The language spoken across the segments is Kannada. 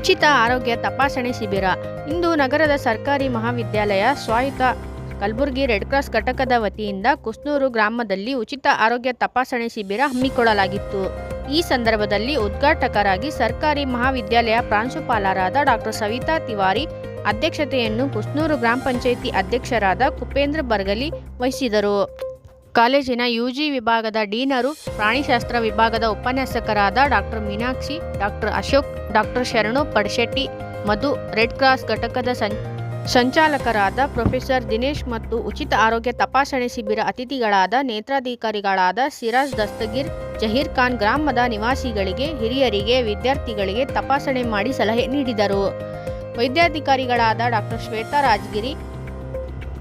ಉಚಿತ ಆರೋಗ್ಯ ತಪಾಸಣೆ ಶಿಬಿರ. ಇಂದು ನಗರದ ಸರ್ಕಾರಿ ಮಹಾವಿದ್ಯಾಲಯ ಸ್ವಾಯತ್ತ ಕಲಬುರಗಿ ರೆಡ್ ಕ್ರಾಸ್ ಘಟಕದ ವತಿಯಿಂದ ಕುಸ್ನೂರು ಗ್ರಾಮದಲ್ಲಿ ಉಚಿತ ಆರೋಗ್ಯ ತಪಾಸಣೆ ಶಿಬಿರ ಹಮ್ಮಿಕೊಳ್ಳಲಾಗಿತ್ತು. ಈ ಸಂದರ್ಭದಲ್ಲಿ ಉದ್ಘಾಟಕರಾಗಿ ಸರ್ಕಾರಿ ಮಹಾವಿದ್ಯಾಲಯ ಪ್ರಾಂಶುಪಾಲರಾದ ಡಾಕ್ಟರ್ ಸವಿತಾ ತಿವಾರಿ ಅಧ್ಯಕ್ಷತೆಯನ್ನು ಕುಸ್ನೂರು ಗ್ರಾಮ ಪಂಚಾಯಿತಿ ಅಧ್ಯಕ್ಷರಾದ ಕುಪೇಂದ್ರ ಬರ್ಗಲಿ ವಹಿಸಿದರು. ಕಾಲೇಜಿನ ಯುಜಿ ವಿಭಾಗದ ಡೀನರು, ಪ್ರಾಣಿಶಾಸ್ತ್ರ ವಿಭಾಗದ ಉಪನ್ಯಾಸಕರಾದ doctor Meenakshi, doctor Ashok, doctor Sharanu Padshetti, Madhu, red cross ಘಟಕದ ಸಂ, ಸಂಚಾಲಕರಾದ ಪ್ರೊಫೆಸರ್ ದಿನೇಶ್ ಮತ್ತು ಉಚಿತ ಆರೋಗ್ಯ ತಪಾಸಣೆ ಶಿಬಿರ ಅತಿಥಿಗಳಾದ ನೇತ್ರಾಧಿಕಾರಿಗಳಾದ ಸಿರಾಜ್ ದಸ್ತಗಿರ್, ಜಹೀರ್ ಖಾನ್ ಗ್ರಾಮದ ನಿವಾಸಿಗಳಿಗೆ, ಹಿರಿಯರಿಗೆ, ವಿದ್ಯಾರ್ಥಿಗಳಿಗೆ ತಪಾಸಣೆ ಮಾಡಿ ಸಲಹೆ ನೀಡಿದರು. ವೈದ್ಯಾಧಿಕಾರಿಗಳಾದ doctor Shweta Rajagiri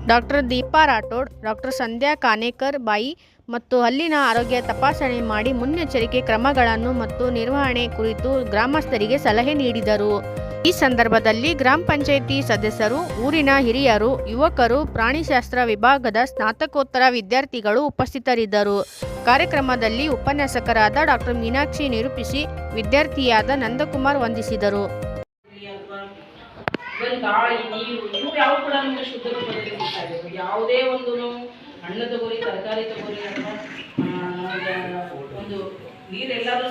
doctor Deepa Rathod, doctor Sandhya Kanekar Bai ಮತ್ತು ಅಲ್ಲಿನ ಆರೋಗ್ಯ ತಪಾಸಣೆ ಮಾಡಿ ಮುನ್ನೆಚ್ಚರಿಕೆ ಕ್ರಮಗಳನ್ನು ಮತ್ತು ನಿರ್ವಹಣೆ ಕುರಿತು ಗ್ರಾಮಸ್ಥರಿಗೆ ಸಲಹೆ ನೀಡಿದರು. ಈ ಸಂದರ್ಭದಲ್ಲಿ ಗ್ರಾಮ ಪಂಚಾಯಿತಿ ಸದಸ್ಯರು, ಊರಿನ ಹಿರಿಯರು, ಯುವಕರು, ಪ್ರಾಣಿಶಾಸ್ತ್ರ ವಿಭಾಗದ ಸ್ನಾತಕೋತ್ತರ ವಿದ್ಯಾರ್ಥಿಗಳು ಉಪಸ್ಥಿತರಿದ್ದರು. ಕಾರ್ಯಕ್ರಮದಲ್ಲಿ ಉಪನ್ಯಾಸಕರಾದ ಡಾಕ್ಟರ್ ಮೀನಾಕ್ಷಿ ನಿರೂಪಿಸಿ, ವಿದ್ಯಾರ್ಥಿಯಾದ ನಂದಕುಮಾರ್ ವಂದಿಸಿದರು. ಗಾಳಿ, ನೀರು, ಇವು ಯಾವ ಕೂಡ ನಮಗೆ ಶುದ್ಧ ರೂಪದಲ್ಲಿ ಸಿಗ್ತಾ ಇದೆ ಯಾವುದೇ ಒಂದು ಹಣ್ಣು ತಗೋರಿ ತರಕಾರಿ ತಗೋರಿ ಅಥವಾ ಒಂದು ನೀರೆಲ್ಲಾದ್ರೂ